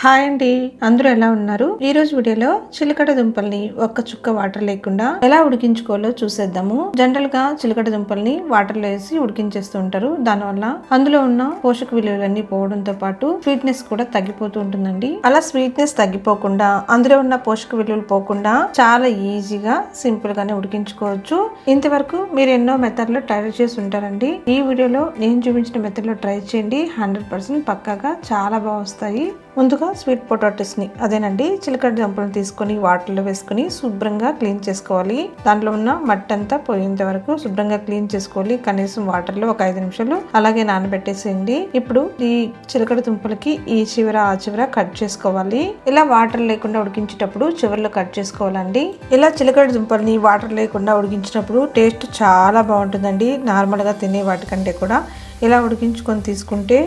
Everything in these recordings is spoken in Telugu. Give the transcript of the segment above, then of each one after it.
హాయ్ అండి. అందరూ ఎలా ఉన్నారు? ఈ రోజు వీడియోలో చిలకడ దుంపల్ని ఒక్క చుక్క వాటర్ లేకుండా ఎలా ఉడికించుకోవాలో చూసేద్దాము. జనరల్గా చిలకడ దుంపల్ని వాటర్లో వేసి ఉడికించేస్తూ ఉంటారు. దానివల్ల అందులో ఉన్న పోషక విలువలన్నీ పోవడంతో పాటు స్వీట్నెస్ కూడా తగ్గిపోతూ ఉంటుందండి. అలా స్వీట్నెస్ తగ్గిపోకుండా అందులో ఉన్న పోషక విలువలు పోకుండా చాలా ఈజీగా సింపుల్ గానే ఉడికించుకోవచ్చు. ఇంతవరకు మీరు ఎన్నో మెథడ్లు ట్రై చేసి ఉంటారండి. ఈ వీడియోలో నేను చూపించిన మెథడ్లో ట్రై చేయండి. హండ్రెడ్ పర్సెంట్ పక్కాగా చాలా బాగా వస్తాయి. ముందుగా స్వీట్ పొటాటోస్ని అదేనండి చిలకడ దుంపలను తీసుకొని వాటర్లో వేసుకొని శుభ్రంగా క్లీన్ చేసుకోవాలి. దాంట్లో ఉన్న మట్టి అంతా పోయేంత వరకు శుభ్రంగా క్లీన్ చేసుకోవాలి. కనీసం వాటర్లో ఒక ఐదు నిమిషాలు అలాగే నానబెట్టేసేయండి. ఇప్పుడు ఈ చిలకడ దుంపలకి ఈ చివర ఆ చివర కట్ చేసుకోవాలి. ఇలా వాటర్ లేకుండా ఉడికించేటప్పుడు చివరిలో కట్ చేసుకోవాలండి. ఇలా చిలకడ దుంపల్ని వాటర్ లేకుండా ఉడికించినప్పుడు టేస్ట్ చాలా బాగుంటుందండి. నార్మల్గా తినే వాటికంటే కూడా. ఇలా ఉడికించుకొని తీసుకుంటే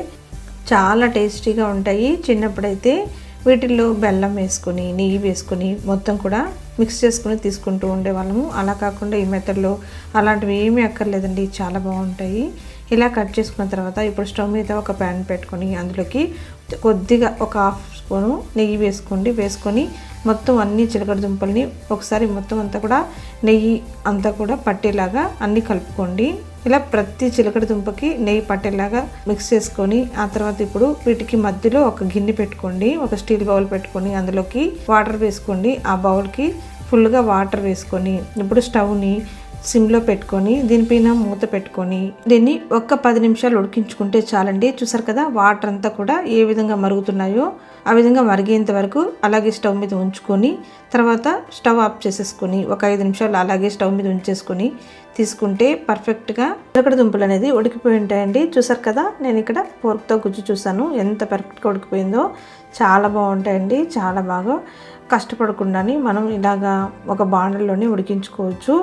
చాలా టేస్టీగా ఉంటాయి. చిన్నప్పుడైతే వీటిల్లో బెల్లం వేసుకొని నెయ్యి వేసుకొని మొత్తం కూడా మిక్స్ చేసుకుని తీసుకుంటూ ఉండేవాళ్ళము. అలా కాకుండా ఈ మెథడ్లో అలాంటివి ఏమీ అక్కర్లేదండి. చాలా బాగుంటాయి. ఇలా కట్ చేసుకున్న తర్వాత ఇప్పుడు స్టవ్ మీద ఒక ప్యాన్ పెట్టుకొని అందులోకి కొద్దిగా ఒక హాఫ్ స్పూను నెయ్యి వేసుకోండి. వేసుకొని మొత్తం అన్ని చిలకడ దుంపల్ని ఒకసారి మొత్తం అంతా కూడా నెయ్యి అంతా కూడా పట్టేలాగా అన్నీ కలుపుకోండి. ఇలా ప్రతి చిలకడ దుంపకి నెయ్యి పట్టేలాగా మిక్స్ చేసుకొని ఆ తర్వాత ఇప్పుడు వీటికి మధ్యలో ఒక గిన్నె పెట్టుకోండి ఒక స్టీల్ బౌల్ పెట్టుకొని అందులోకి వాటర్ వేసుకోండి. ఆ బౌల్కి ఫుల్గా వాటర్ వేసుకొని ఇప్పుడు స్టవ్ని సిమ్లో పెట్టుకొని దీనిపైన మూత పెట్టుకొని దీన్ని ఒక్క పది నిమిషాలు ఉడికించుకుంటే చాలండి. చూసారు కదా వాటర్ అంతా కూడా ఏ విధంగా మరుగుతున్నాయో ఆ విధంగా మరిగేంత వరకు అలాగే స్టవ్ మీద ఉంచుకొని తర్వాత స్టవ్ ఆఫ్ చేసేసుకొని ఒక ఐదు నిమిషాలు అలాగే స్టవ్ మీద ఉంచేసుకొని తీసుకుంటే పర్ఫెక్ట్గా చిలకడ దుంపలు అనేది ఉడికిపోయి ఉంటాయండి. చూసారు కదా నేను ఇక్కడ పోర్క్తో గుజ్జు చూసాను ఎంత పర్ఫెక్ట్గా ఉడికిపోయిందో చాలా బాగుంటాయండి చాలా బాగా కష్టపడకుండాని మనం ఇలాగా ఒక బాండల్లోనే ఉడికించుకోవచ్చు.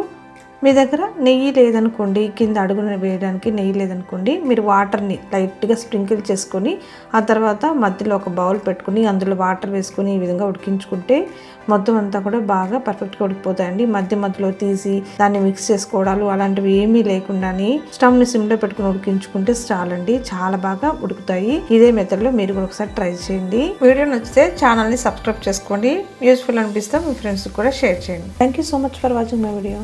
మీ దగ్గర నెయ్యి లేదనుకోండి కింద అడుగున వేయడానికి నెయ్యి లేదనుకోండి మీరు వాటర్ని లైట్గా స్ప్రింకిల్ చేసుకొని ఆ తర్వాత మధ్యలో ఒక బౌల్ పెట్టుకుని అందులో వాటర్ వేసుకొని ఈ విధంగా ఉడికించుకుంటే మొత్తం అంతా కూడా బాగా పర్ఫెక్ట్గా ఉడికిపోతాయండి. మధ్య మధ్యలో తీసి దాన్ని మిక్స్ చేసుకోవడాలు అలాంటివి ఏమీ లేకుండానే స్టవ్ని సిమ్లో పెట్టుకుని ఉడికించుకుంటే చాలండి. చాలా బాగా ఉడుకుతాయి. ఇదే మెథడ్లో మీరు కూడా ఒకసారి ట్రై చేయండి. వీడియో నచ్చితే ఛానల్ని సబ్స్క్రైబ్ చేసుకోండి. యూస్ఫుల్ అనిపిస్తే మీ ఫ్రెండ్స్కి కూడా షేర్ చేయండి. Thank you so much for watching my video.